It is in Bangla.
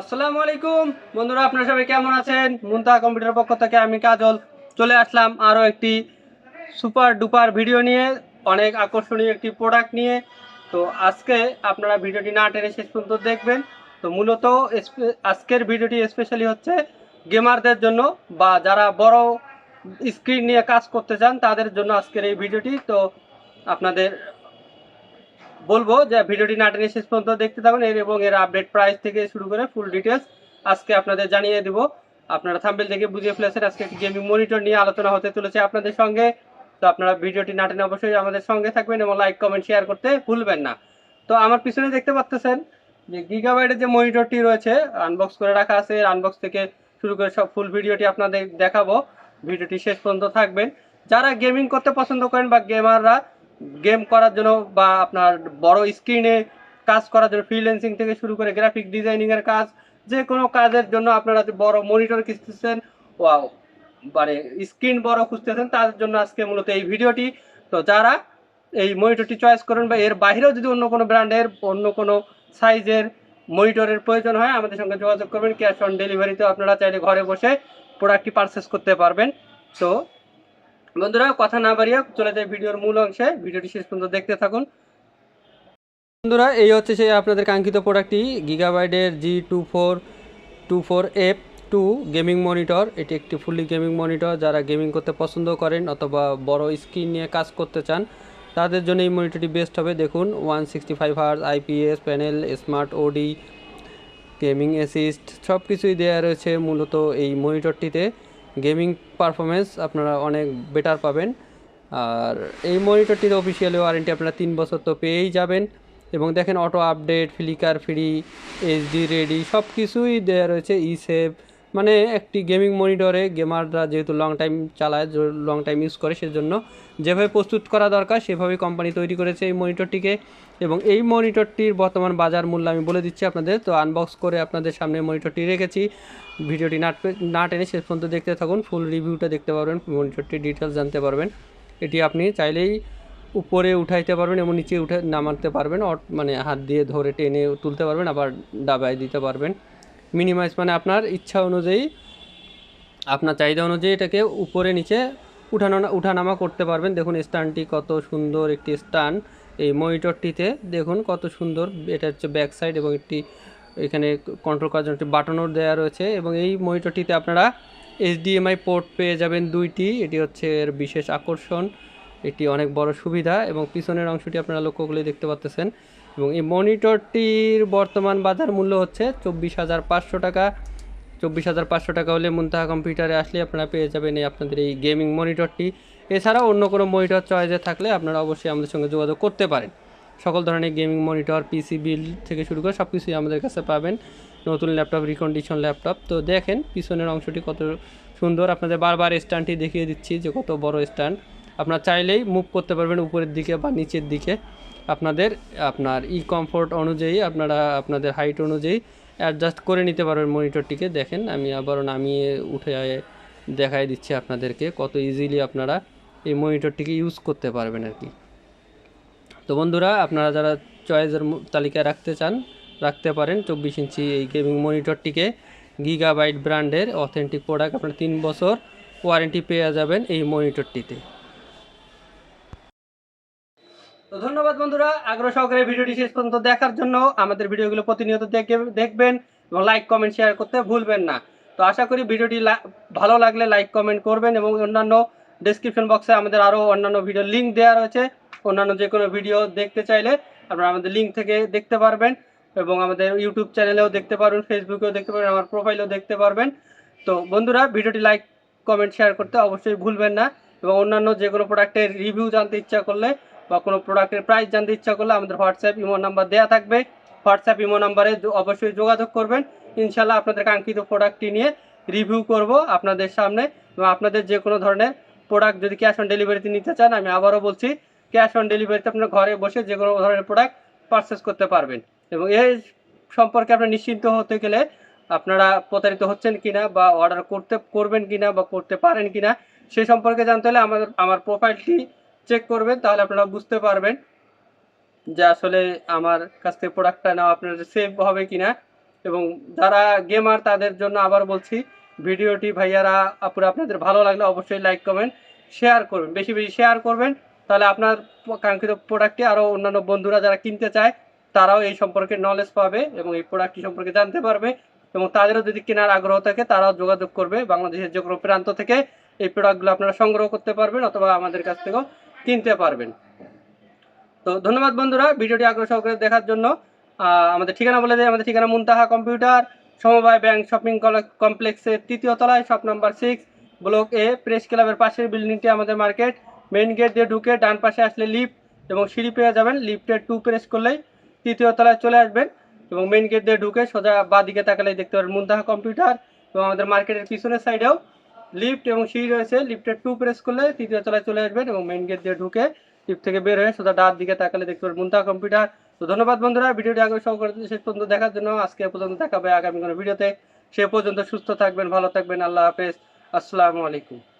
আসসালামু আলাইকুম। বন্ধুরা, আপনারা সবাই কেমন আছেন? মুন্তা কম্পিউটার পক্ষ থেকে আমি কাজল। চলে আসলাম আরও একটি সুপার ডুপার ভিডিও নিয়ে, অনেক আকর্ষণীয় একটি প্রোডাক্ট নিয়ে। তো আজকে আপনারা ভিডিওটি না টেনে শেষ পর্যন্ত দেখবেন। তো মূলত আজকের ভিডিওটি স্পেশালি হচ্ছে গেমারদের জন্য বা যারা বড় স্ক্রিন নিয়ে কাজ করতে চান, তাদের জন্য আজকের এই ভিডিওটি। তো আপনাদের বলব যে ভিডিওটি না টেনে শেষ পর্যন্ত দেখতে থাকুন এর এবং এর আপডেট প্রাইস থেকে শুরু করে ফুল ডিটেলস আজকে আপনাদের জানিয়ে দেব। আপনারা থাম্বেল থেকে বুঝিয়ে ফেলেছেন আজকে একটি গেমিং মনিটর নিয়ে আলোচনা হতে চলেছে আপনাদের সঙ্গে। তো আপনারা ভিডিওটি না টেনে অবশ্যই আমাদের সঙ্গে থাকবেন এবং লাইক কমেন্ট শেয়ার করতে ভুলবেন না। তো আমার পিছনে দেখতে পাচ্ছেন যে গিগাবাইটের যে মনিটরটি রয়েছে আনবক্স করে রাখা আছে। আনবক্স থেকে শুরু করে সব ফুল ভিডিওটি আপনাদের দেখাবো। ভিডিওটি শেষ পর্যন্ত থাকবেন। যারা গেমিং করতে পছন্দ করেন বা গেমাররা গেম করার জন্য বা আপনার বড় স্ক্রিনে কাজ করার জন্য ফ্রিল্যান্সিং থেকে শুরু করে গ্রাফিক ডিজাইনিংয়ের কাজ, যে কোনো কাজের জন্য আপনারা বড় মনিটর খুঁজতেছেন ওয়াও মানে স্ক্রিন বড় খুঁজতেছেন তাদের জন্য আজকে মূলত এই ভিডিওটি। তো যারা এই মনিটরটি চয়েস করেন বা এর বাইরেও যদি অন্য কোনো ব্র্যান্ডের, অন্য কোনো সাইজের মনিটরের প্রয়োজন হয়, আমাদের সঙ্গে যোগাযোগ করবেন ক্যাশ অন ডেলিভারিতেও আপনারা চাইলে ঘরে বসে প্রোডাক্টটি পারচেস করতে পারবেন। তো বন্ধুরা, কথা না বাড়িয়ে চলে যায় ভিডিওর মূল অংশে। ভিডিওটি শেষ পর্যন্ত দেখতে থাকুন। বন্ধুরা, এই হচ্ছে সেই আপনাদের কাঙ্ক্ষিত প্রোডাক্টটি গিগাবাইডের G two four two four F two gaming monitor এটি একটি ফুললি গেমিং মনিটর যারা গেমিং করতে পছন্দ করেন অথবা বড় স্ক্রিন নিয়ে কাজ করতে চান, তাদের জন্য এই মনিটরটি বেস্ট হবে। দেখুন one sixty five hertz IPS panel smart OD gaming assist সব কিছুই দেওয়া রয়েছে মূলত এই মনিটরটিতে গেমিং পারফরমেন্স আপনারা অনেক বেটার পাবেন। আর এই মনিটরটির অফিসিয়ালি ওয়ারেন্টি আপনারা তিন বছর তো পেয়েই যাবেন। এবং দেখেন auto update flicker free HD ready সব কিছুই দেওয়া রয়েছে ই সেভ মানে একটি গেমিং মনিটরে গেমাররা যেহেতু লং টাইম চালায় লং টাইম ইউজ করে, সেজন্য যেভাবে প্রস্তুত করা দরকার, সেভাবেই কোম্পানি তৈরি করেছে এই মনিটরটিকে। এবং এই মনিটরটির বর্তমান বাজার মূল্য আমি বলে দিচ্ছি আপনাদের, তো আনবক্স করে আপনাদের সামনে মনিটরটি রেখেছি। ভিডিওটি না টেনে শেষ পর্যন্ত দেখতে থাকুন ফুল রিভিউটা দেখতে পারবেন, মনিটরটির ডিটেলস জানতে পারবেন। এটি আপনি চাইলেই উপরে উঠাইতে পারবেন এবং নিচে উঠে নামাতে পারবেন মানে হাত দিয়ে ধরে টেনে তুলতে পারবেন, আবার ডাবায় দিতে পারবেন। মিনিমাইজ মানে আপনার ইচ্ছা অনুযায়ী, আপনার চাহিদা অনুযায়ী এটাকে উপরে নিচে উঠানো উঠানামা করতে পারবেন। দেখুন স্ট্যান্ডটি কত সুন্দর একটি স্ট্যান্ড এই মনিটরটিতে দেখুন কত সুন্দর, এটা হচ্ছে ব্যাক সাইড এবং একটি এখানে কন্ট্রোল করার জন্য একটি বাটনও দেওয়া রয়েছে এবং এই মনিটরটিতে আপনারা এইচডিএমআই পোর্ট পেয়ে যাবেন দুইটি। এটি হচ্ছে এর বিশেষ আকর্ষণ, এটি অনেক বড় সুবিধা এবং পিছনের অংশটি আপনারা লক্ষ্য করলে দেখতে পাচ্ছেন এবং এই মনিটরটির বর্তমান বাজার মূল্য হচ্ছে চব্বিশ হাজার পাঁচশো টাকা। চব্বিশ হাজার পাঁচশো টাকা হলে মুন্তাহা কম্পিউটারে আসলে আপনারা পেয়ে যাবেন এই আপনাদের এই গেমিং মনিটরটি। এছাড়াও অন্য কোনো মনিটর চয়েসে থাকলে আপনারা অবশ্যই আমাদের সঙ্গে যোগাযোগ করতে পারেন। সকল ধরনের গেমিং মনিটর, পিসি, বিল থেকে শুরু করে সব কিছুই আমাদের কাছে পাবেন। নতুন ল্যাপটপ রিকন্ডিশন ল্যাপটপ। তো দেখেন, পিছনের অংশটি কত সুন্দর। আপনাদের বারবার স্ট্যান্ডটি দেখিয়ে দিচ্ছি যে কত বড় স্ট্যান্ড। আপনারা চাইলেই মুভ করতে পারবেন উপরের দিকে বা নিচের দিকে। আপনাদের, আপনার ই কমফোর্ট অনুযায়ী, আপনারা আপনাদের হাইট অনুযায়ী অ্যাডজাস্ট করে নিতে পারবেন মনিটরটিকে দেখেন, আমি আবারও নামিয়ে উঠে দেখাই দিচ্ছি আপনাদেরকে কত ইজিলি আপনারা এই মনিটরটিকে ইউজ করতে পারবেন আর কি। তো বন্ধুরা, আপনারা যারা চয়েসের তালিকায় রাখতে চান, রাখতে পারেন চব্বিশ ইঞ্চি এই গেমিং মনিটরটিকে গিগাবাইট ব্র্যান্ডের অথেন্টিক প্রোডাক্ট আপনারা তিন বছর ওয়ারেন্টি পেয়ে যাবেন এই মনিটরটিতে তো ধন্যবাদ বন্ধুরা, আগ্রহ সহকারে ভিডিওটি শেষ পর্যন্ত দেখার জন্য আমাদের ভিডিওগুলো প্রতিনিয়ত দেখে- দেখবেন এবং লাইক কমেন্ট শেয়ার করতে ভুলবেন না। তো আশা করি ভিডিওটি ভালো লাগলে লাইক কমেন্ট করবেন এবং অন্যান্য ডেসক্রিপশন বক্সে আমাদের আরও অন্যান্য ভিডিও লিঙ্ক দেওয়া রয়েছে। অন্যান্য যে কোনো ভিডিও দেখতে চাইলে আপনারা আমাদের লিঙ্ক থেকে দেখতে পারবেন এবং আমাদের ইউটিউব চ্যানেলেও দেখতে পারবেন ফেসবুকেও দেখতে পারবেন, আমার প্রোফাইলেও দেখতে পারবেন। তো বন্ধুরা, ভিডিওটি লাইক কমেন্ট শেয়ার করতে অবশ্যই ভুলবেন না। এবং অন্যান্য যে কোনো প্রোডাক্টের রিভিউ জানতে ইচ্ছা করলে বা কোনো প্রোডাক্টের প্রাইস জানতে ইচ্ছা করলে আমাদের হোয়াটসঅ্যাপ ইমো নাম্বার দেওয়া থাকবে। হোয়াটসঅ্যাপ ইমো নাম্বারে অবশ্যই যোগাযোগ করবেন। ইনশাল্লাহ আপনাদের কাঙ্ক্ষিত প্রোডাক্টটি নিয়ে রিভিউ করব আপনাদের সামনে এবং আপনাদের যে কোনো ধরনের প্রোডাক্ট যদি ক্যাশ অন ডেলিভারিতে নিতে চান, আমি আবারও বলছি ক্যাশ অন ডেলিভারিতে আপনার ঘরে বসে যে কোনো ধরনের প্রোডাক্ট পারচেস করতে পারবেন। এবং এই সম্পর্কে আপনার নিশ্চিন্ত হতে গেলে আপনারা প্রতারিত হচ্ছেন কিনা বা অর্ডার করতে, করবেন কিনা বা করতে পারেন কিনা সেই সম্পর্কে জানতে হলে আমাদের, আমার প্রোফাইলটি চেক করবেন, তাহলে আপনারা বুঝতে পারবেন যে আসলে আমার কাছ থেকে প্রোডাক্টটা নেওয়া আপনার সেভ হবে কিনা। এবং যারা গেমার তাদের জন্য আবার বলছি, ভিডিওটি ভাইয়ারা, আপুরা আপনাদের ভালো লাগলে অবশ্যই লাইক কমেন্ট শেয়ার করবেন। বেশি বেশি শেয়ার করবেন, তাহলে আপনার কাঙ্ক্ষিত প্রোডাক্টটি আরও অন্যান্য বন্ধুরা যারা কিনতে চায়, তারাও এই সম্পর্কে নলেজ পাবে এবং এই প্রোডাক্টটি সম্পর্কে জানতে পারবে এবং তাদেরও যদি কেনার আগ্রহ থাকে, তারাও যোগাযোগ করবে বাংলাদেশের যে কোনো প্রান্ত থেকে। এই প্রোডাক্টগুলো আপনারা সংগ্রহ করতে পারবেন অথবা আমাদের কাছ থেকেও কিনতে পারবেন। তো ধন্যবাদ বন্ধুরা, ভিডিওটি আগ্রহ সহকারে দেখার জন্য। আমাদের ঠিকানা বলে দেয় আমাদের ঠিকানা মুনতাহা কম্পিউটার, সমবায় ব্যাংক শপিং কমপ্লেক্সের তৃতীয় তলায়, shop number six block A press ক্লাবের পাশের বিল্ডিংটি আমাদের মার্কেট। মেন গেট দিয়ে ঢুকে ডান পাশে আসলে লিফট এবং সিঁড়ি পেয়ে যাবেন। লিফটের টু প্রেস করলেই তৃতীয় তলায় চলে আসবেন এবং মেন গেট দিয়ে ঢুকে সোজা বাঁ দিকে তাকালেই দেখতে পারবেন মুনতাহা কম্পিউটার এবং আমাদের মার্কেটের পিছনের সাইডেও লিফট এবং সিঁড়ি রয়েছে। লিফটের টু প্রেস করলে তৃতীয় তলায় চলে আসবেন এবং মেইন গেট দিয়ে ঢুকে লিফট থেকে বের হয়ে সোজা ডান দিকে তাকালে দেখতে পারবেন মুন্তা কম্পিউটার তো ধন্যবাদ বন্ধুরা, ভিডিওটি আগে সহ করে শেষ পর্যন্ত দেখার জন্য। আজকে পর্যন্ত দেখাবে আগামী কোনো ভিডিওতে। সে পর্যন্ত সুস্থ থাকবেন, ভালো থাকবেন। আল্লাহ হাফেজ। আসসালামু আলাইকুম।